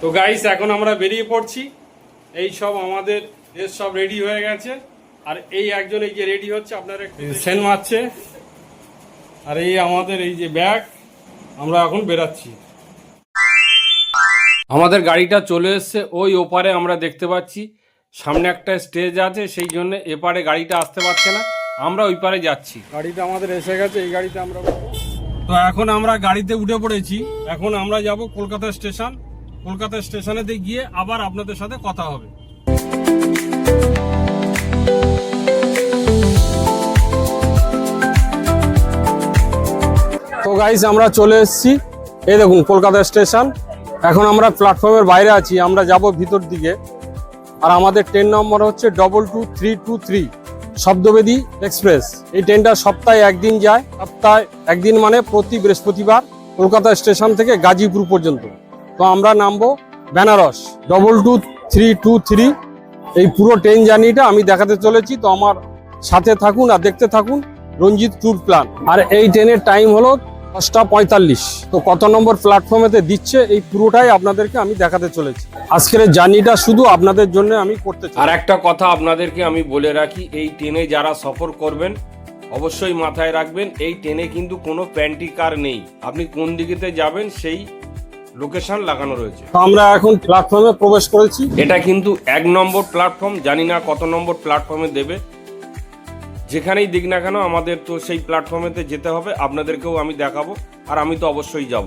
তো গাইস এখন আমরা বেরিয়ে পড়ছি। এই সব আমাদের এর সব রেডি হয়ে গেছে। আর এই একজন এই যে রেডি হচ্ছে আপনারা সেন মারছে। আর এই আমাদের এই যে ব্যাগ আমরা এখন বেরাচ্ছি। আমাদের গাড়িটা চলে এসছে ওই ওপারে আমরা দেখতে পাচ্ছি। সামনে একটা স্টেজ আছে সেই জন্য এপারে গাড়িটা আসতে পারছে না। আমরা ওই পারে যাচ্ছি। গাড়িটা আমাদের এসে গেছে এই গাড়িতে আমরা তো এখন আমরা গাড়িতে উঠে পড়েছি। এখন আমরা যাব কলকাতা স্টেশন। কলকাতা স্টেশনেতে গিয়ে আবার আপনাদের সাথে কথা হবে। তো গাইস আমরা চলে এসেছি। এই দেখুন, কলকাতা স্টেশন। এখন আমরা প্ল্যাটফর্মের বাইরে আছি, আমরা যাব ভিতর দিকে। আর আমাদের ট্রেন নম্বর হচ্ছে double two three two three Shabdbedi express এই ট্রেনটা সপ্তাহে একদিন যায়, সপ্তাহে একদিন মানে প্রতি বৃহস্পতিবার কলকাতা স্টেশন থেকে গাজীপুর পর্যন্ত। তো আমরা নামবো Benares double two three two three এই পুরো ট্রেন জার্নিটা আমি দেখাতে চলেছি, তো আমার সাথে থাকুন আর দেখতে থাকুন রঞ্জিত ট্যুর প্ল্যান আর এই ট্রেনের টাইম হলো দশটা পঁয়তাল্লিশ। তো কত নম্বর প্ল্যাটফর্মেতে দিচ্ছে, এই পুরোটাই আপনাদেরকে আমি দেখাতে চলেছি। আজকের জার্নিটা শুধু আপনাদের জন্য আমি করতে চাই। আর একটা কথা আপনাদেরকে আমি বলে রাখি, এই ট্রেনে যারা সফর করবেন, অবশ্যই মাথায় রাখবেন, এই ট্রেনে কিন্তু কোনো প্যান্টি কার নেই। আপনি কোন দিকেতে যাবেন, সেই লোকেশন লাগানো রয়েছে। তো আমরা এখন প্ল্যাটফর্মে প্রবেশ করেছি। এটা কিন্তু এক নম্বর প্ল্যাটফর্ম জানি না কত নম্বর প্ল্যাটফর্মে দেবে। যেখানেই দিক না কেন আমাদের তো সেই প্ল্যাটফর্মেতে যেতে হবে। আপনাদেরকেও আমি দেখাবো আর আমি তো অবশ্যই যাব।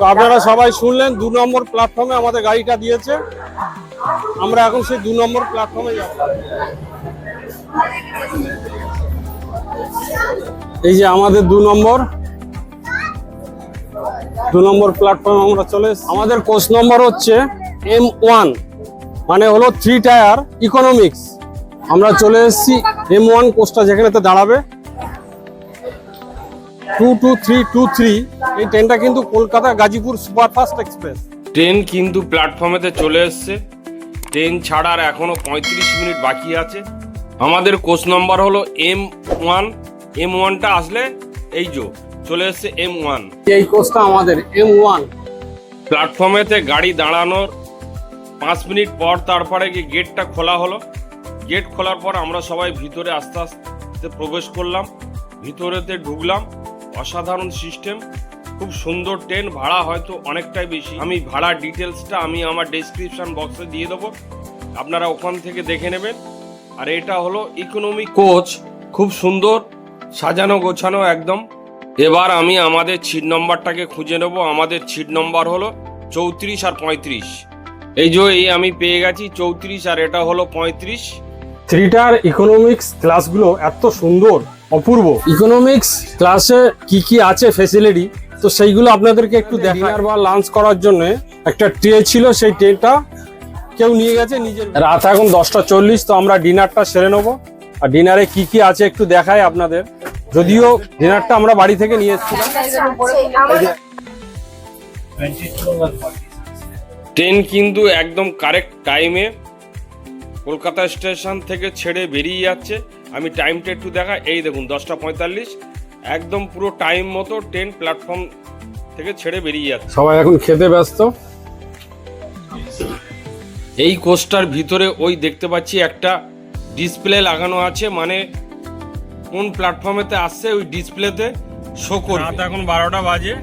তো আপনারা সবাই শুনলেন দু নম্বর প্ল্যাটফর্মে আমাদের গাড়িটা দিয়েছে। আমরা এখন সেই দু নম্বর প্ল্যাটফর্মে যাব। এই যে আমাদের দু নম্বর দু নম্বর প্ল্যাটফর্মে আমরা চলে। আমাদের কোর্স নম্বর হচ্ছে এম ওয়ান মানে হলো থ্রি টায়ার ইকোনমিক্স আমরা চলে এসেছি এম ওয়ান কোর্সটা যেখানেতে দাঁড়াবে। Two two three two three এই ট্রেনটা কিন্তু Kolkata Ghazipur superfast express. Train কিন্তু প্ল্যাটফর্মেতে চলে এসছে। ট্রেন ছাড়ার এখনও পঁয়ত্রিশ মিনিট বাকি আছে। আমাদের কোচ নাম্বার হলো এম ওয়ান। এম ওয়ানটা আসলে এই যো চলে এসছে এম ওয়ান। এই কোর্সটা আমাদের এম ওয়ান। প্ল্যাটফর্মেতে গাড়ি দাঁড়ানোর পাঁচ মিনিট পর তারপরে গিয়ে গেটটা খোলা হলো। গেট খোলার পর আমরা সবাই ভিতরে আস্তে আস্তে প্রবেশ করলাম। ভিতরেতে ঢুকলাম। অসাধারণ সিস্টেম। খুব সুন্দর ট্রেন ভাড়া হয়তো অনেকটাই বেশি। আমি ভাড়া ডিটেলসটা আমি আমার ডেসক্রিপশন বক্সে দিয়ে দেবো। আপনারা ওখান থেকে দেখে নেবেন। আর এটা হলো ইকোনমিক কোচ খুব সুন্দর সাজানো গোছানো একদম। এবার আমি আমাদের ছিট নম্বরটাকে খুঁজে নেব আমাদের ছিট নম্বর হলো চৌত্রিশ আর পঁয়ত্রিশ। এই যে এই আমি পেয়ে গেছি চৌত্রিশ আর এটা হলো পঁয়ত্রিশ। থ্রিটার ইকোনমিক্স ক্লাসগুলো এত সুন্দর অপূর্ব। ইকোনমিক্স ক্লাসে কি কি আছে ফেসিলিটি তো সেইগুলো আপনাদেরকে একটু দেখার বা লাঞ্চ করার জন্য একটা ট্রে ছিল সেই ট্রেটা কেউ নিয়ে গেছে নিজের রাত এখন দশটা চল্লিশ তো আমরা ডিনারটা সেরে নেব। আর ডিনারে কি কি আছে একটু দেখাই আপনাদের। যদিও ডিনারটা আমরা বাড়ি থেকে নিয়ে এসেছিলাম ট্রেন কিন্তু একদম কারেক্ট টাইমে কলকাতা স্টেশন থেকে ছেড়ে বেরিয়ে যাচ্ছে। আমি টাইমটা একটু দেখা এই দেখুন দশটা পঁয়তাল্লিশ। একদম পুরো টাইম মতো ট্রেন প্ল্যাটফর্ম থেকে ছেড়ে বেরিয়ে যাচ্ছে। সবাই এখন খেতে ব্যস্ত। এই কোচটার ভিতরে ওই দেখতে পাচ্ছি একটা ডিসপ্লে লাগানো আছে মানে কোন প্ল্যাটফর্মেতে আসছে ওই ডিসপ্লেতে শো করবে। রাত এখন বারোটা বাজে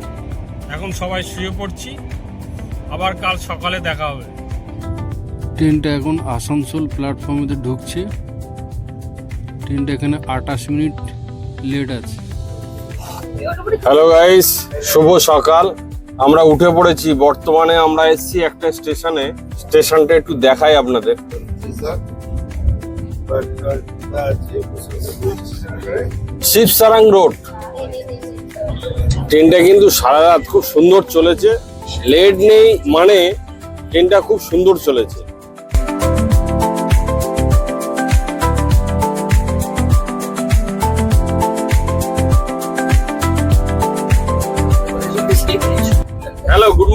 এখন সবাই শুয়ে পড়ছি আবার কাল সকালে দেখা হবে। ট্রেনটা এখন আসানসোল প্ল্যাটফর্মেতে ঢুকছে। ট্রেনটা এখানে আটাশ মিনিট লেট আছে। হ্যালো গাইস শুভ সকাল। আমরা উঠে পড়েছি বর্তমানে আমরা এসেছি একটা স্টেশনে। স্টেশনটা একটু দেখাই আপনাদের। শিবসারাং রোড। ট্রেনটা কিন্তু সারা রাত খুব সুন্দর চলেছে। লেট নেই মানে ট্রেনটা খুব সুন্দর চলেছে।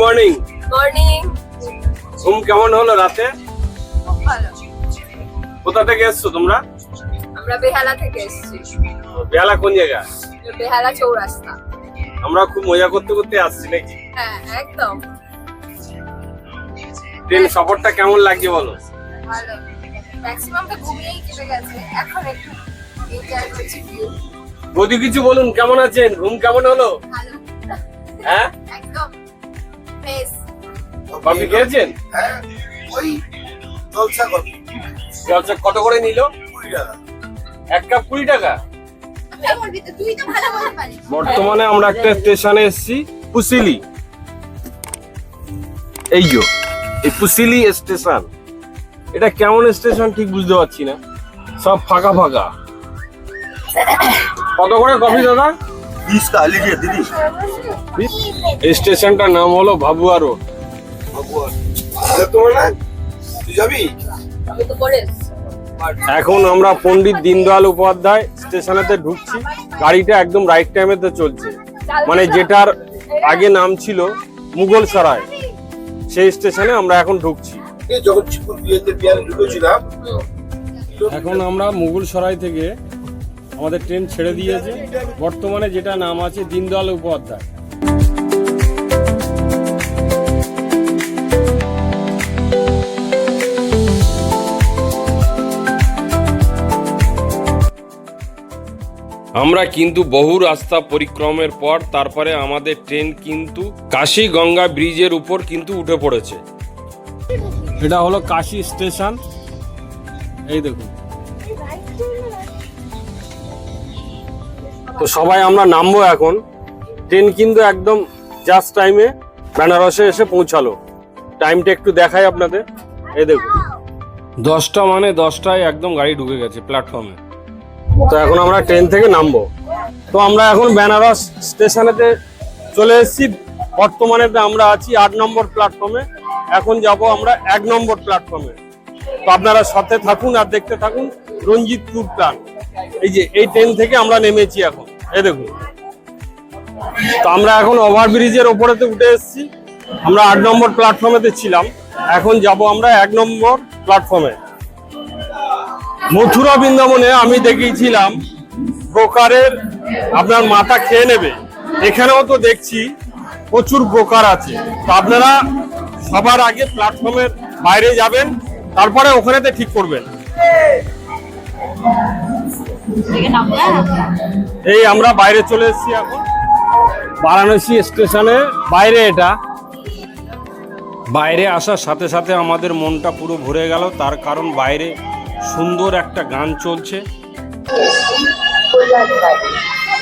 মর্নিং মর্নিং ঘুম কেমন হলো রাতে? খুব ভালো। কোথা থেকে এসছো তোমরা? আমরা বেহালা থেকে এসেছি। বেহালা কোন জায়গা? বেহালা চৌরাস্তা। আমরা খুব মজা করতে করতে আসছি নাকি? হ্যাঁ একদম। ট্রেন সফরটা কেমন লাগছে বলো? ভালো। ম্যাক্সিমামটা ঘুমিয়েই কেটে গেছে। এখন একটু এনজয় করছি বৌদি কিছু বলুন কেমন আছেন? ঘুম কেমন হলো? ভালো। হ্যাঁ? একদম। হাফেজ কফি খেয়েছেন? হ্যাঁ কত করে নিল? কুড়ি এক কাপ কুড়ি টাকা? বর্তমানে আমরা একটা স্টেশনে এসেছি পুসিলি। এই যো পুসিলি স্টেশন। এটা কেমন স্টেশন ঠিক বুঝতে পারছি না। সব ফাঁকা ফাঁকা। কত করে কফি দাদা? বিশ টাকা লিখে দিদি। স্টেশনটার নাম হলো ভাবুয়া রোড। এখন আমরা পণ্ডিত দীনদয়াল উপাধ্যায় স্টেশনেতে ঢুকছি। গাড়িটা একদম রাইট টাইমেতে চলছে। মানে যেটার আগে নাম ছিল মুঘল সরাই। সেই স্টেশনে আমরা এখন ঢুকছি। এখন আমরা মুঘল সরাই থেকে আমাদের ট্রেন ছেড়ে দিয়েছে। বর্তমানে যেটা নাম আছে দীনদয়াল উপাধ্যায়। আমরা কিন্তু বহু রাস্তা পরিক্রমের পর তারপরে আমাদের ট্রেন কিন্তু কাশী গঙ্গা ব্রিজের উপর কিন্তু উঠে পড়েছে। এটা হলো কাশি স্টেশন। এই দেখুন। তো সবাই আমরা নামবো এখন। ট্রেন কিন্তু একদম জাস্ট টাইমে বেনারসে এসে পৌঁছালো। টাইমটা একটু দেখাই আপনাদের। এই দেখুন। দশটা মানে দশটায় একদম গাড়ি ঢুকে গেছে প্ল্যাটফর্মে। তো এখন আমরা ট্রেন থেকে নামবো। তো আমরা এখন বেনারস স্টেশনেতে চলে এসেছি। বর্তমানে আমরা আছি আট নম্বর প্ল্যাটফর্মে এখন যাব আমরা এক নম্বর প্ল্যাটফর্মে তো আপনারা সাথে থাকুন আর দেখতে থাকুন রঞ্জিত ট্যুর প্ল্যান এই যে, এই ট্রেন থেকে আমরা নেমেছি এখন। এই দেখুন। তো আমরা এখন ওভারব্রিজের ওপরেতে উঠে এসেছি। আমরা আট নম্বর প্ল্যাটফর্মেতে ছিলাম। এখন যাব আমরা এক নম্বর প্ল্যাটফর্মে মথুরা বৃন্দাবনে আমি দেখিয়েছিলাম ব্রোকারের আপনার মাথা খেয়ে নেবে। এখানেও তো দেখছি প্রচুর ব্রোকার আছে। তো আপনারা সবার আগে প্ল্যাটফর্মের বাইরে যাবেন, তারপরে ওখানেতে ঠিক করবেন। এই আমরা বাইরে চলে এসেছি এখন। বারাণসী স্টেশনে, বাইরে এটা। বাইরে আসার সাথে সাথে আমাদের মনটা পুরো ভরে গেল, তার কারণ বাইরে সুন্দর একটা গান চলছে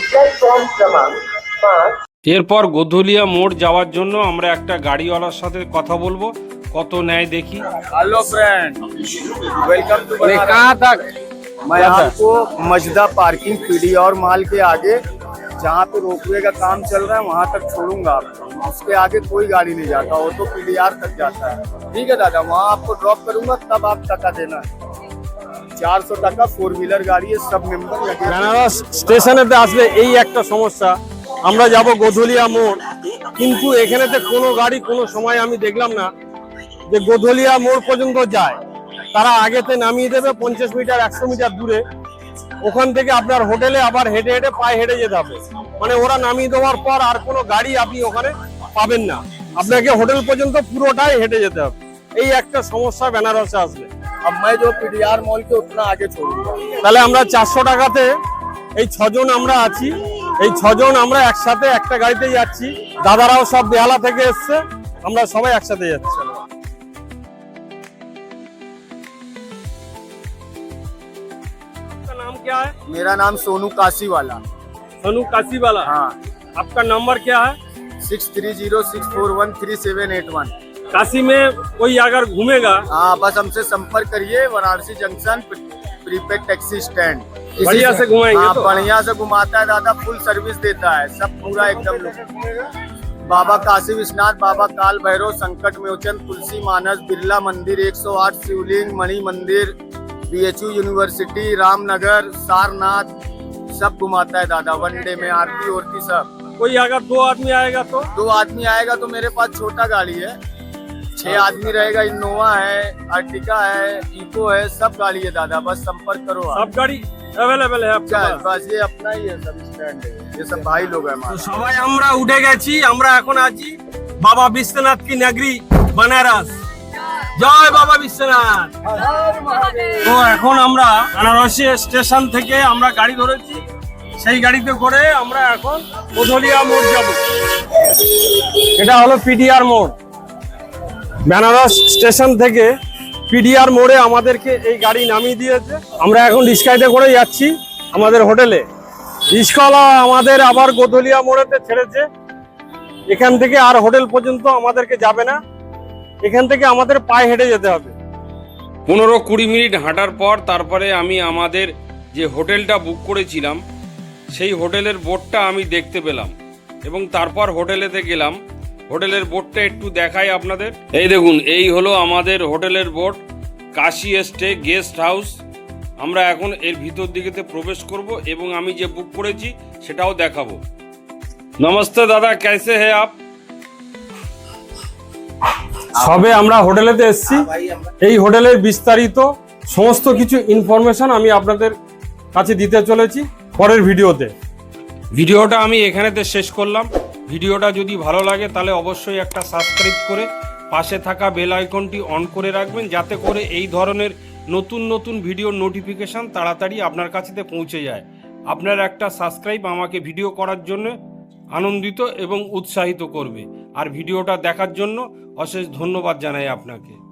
प्लेटफॉर्म क्रमांक पाँच এরপর গোধুলিয়া মোড় যাওয়ার জন্য আমরা একটা গাড়িওয়ালার সাথে কথা বলবো কত নেয় দেখি हेलो फ्रेंड वेलकम टू कहाँ तक मैं आपको मजदा पार्किंग पीडीआर मॉल के आगे जहाँ पे रोपवे का काम चल रहा है वहाँ तक छोड़ूंगा आपको उसके आगे कोई गाड़ी नहीं जाता ऑटो पीडीआर तक जाता है ठीक है दादा वहाँ आपको ड्रॉप करूंगा तब आप टका देना चार চারশো টাকা ফোর হুইলার গাড়ি, সব মেম্বার বেনারস স্টেশনেতে আসলে এই একটা সমস্যা। আমরা যাব গোধুলিয়া মোড়। কিন্তু এখানেতে কোনো গাড়ি কোনো সময় আমি দেখলাম না যে গোধুলিয়া মোড় পর্যন্ত যায়। তারা আগেতে নামিয়ে দেবে পঞ্চাশ মিটার, একশো মিটার দূরে। ওখান থেকে আপনার হোটেলে আবার হেঁটে হেঁটে পায়ে হেঁটে যেতে হবে। মানে ওরা নামিয়ে দেওয়ার পর আর কোনো গাড়ি আপনি ওখানে পাবেন না। আপনাকে হোটেল পর্যন্ত পুরোটাই হেঁটে যেতে হবে। এই একটা সমস্যা বেনারসে আসবে। अब मैं जो पीडीआर मॉल के उतना आगे छोड़ूंगा তাহলে আমরা চারশো টাকাতে এই ছজন আমরা আছি এই ছজন আমরা একসাথে একটা গাড়িতে যাচ্ছি দাদারাও সব বেহালা থেকে এসছে আমরা সবাই একসাথে যাচ্ছি आपका नाम क्या है मेरा नाम सोनू काशी वाला सोनू काशी वाला हाँ आपका नंबर क्या है six three zero six four one three seven eight one Kashi में कोई अगर घूमेगा? हाँ बस हमसे संपर्क करिए Varanasi junction prepaid taxi stand. बढ़िया से घुमाएँगे हाँ तो? बढ़िया से घुमाता है दादा फुल सर्विस देता है सब पूरा एकदम बाबा काशी विश्वनाथ बाबा काल भैरव संकट मोचन तुलसी मानस बिरला मंदिर 108 शिवलिंग मणि मंदिर बीएचयू यूनिवर्सिटी रामनगर सारनाथ सब घुमाता है दादा वन डे में आरती ओरती सब। कोई अगर दो आदमी आएगा तो? दो आदमी आएगा तो मेरे पास छोटा गाड़ी है। छह आदमी रहेगा इनोवा है अर्टिका है इको है सब गाड़ी है दादा बस संपर्क करो आप सब गाड़ी অ্যাভেলেবেল है आपके क्या है? पास बस ये अपना ही है सब स्टैंड है ये सब भाई लोग हैं তো हमारे সবাই আমরা উঠে গেছি আমরা এখন আছি বাবা বিশ্বনাথ কি নগরী বেনারস জয় বাবা বিশ্বনাথ তো এখন আমরা বেনারসি স্টেশন থেকে আমরা গাড়ি ধরেছি সেই গাড়িতে করে আমরা এখন কোধলিয়া মোড় যাব এটা হলো পিডিআর মোড় বেনারস স্টেশন থেকে পিডিআর মোড়ে আমাদেরকে এই গাড়ি নামিয়ে দিয়েছে। আমরা এখন রিক্সাইতে করে যাচ্ছি আমাদের হোটেলে। রিক্সাওয়ালা আমাদের আবার গোধলিয়া মোড়েতে ছেড়েছে। এখান থেকে আর হোটেল পর্যন্ত আমাদেরকে যাবে না। এখান থেকে আমাদের পায়ে হেঁটে যেতে হবে। পনেরো কুড়ি মিনিট হাঁটার পর তারপরে আমি আমাদের যে হোটেলটা বুক করেছিলাম, সেই হোটেলের বোর্ডটা আমি দেখতে পেলাম এবং তারপর হোটেলেতে গেলাম। হোটেলের বোর্ডটা একটু দেখাই আপনাদের। এই দেখুন এই হলো আমাদের হোটেলের board Kashi stay guest house. আমরা এখন এর ভিতর দিকেতে প্রবেশ করব এবং আমি যে বুক করেছি সেটাও দেখাবো। নমস্তে দাদা কেসে হে আপ? সবে আমরা হোটেলেতে এসছি। হ্যাঁ এই হোটেলের বিস্তারিত সমস্ত কিছু ইনফরমেশন আমি আপনাদের কাছে দিতে চলেছি পরের ভিডিওতে। ভিডিওটা আমি এখানেতে শেষ করলাম। ভিডিওটা যদি ভালো লাগে, তাহলে অবশ্যই একটা সাবস্ক্রাইব করে পাশে থাকা বেল আইকনটি অন করে রাখবেন, যাতে করে এই ধরনের নতুন নতুন ভিডিওর নোটিফিকেশান তাড়াতাড়ি আপনার কাছেতে পৌঁছে যায়। আপনার একটা সাবস্ক্রাইব আমাকে ভিডিও করার জন্য আনন্দিত এবং উৎসাহিত করবে। আর ভিডিওটা দেখার জন্য অশেষ ধন্যবাদ জানাই আপনাকে।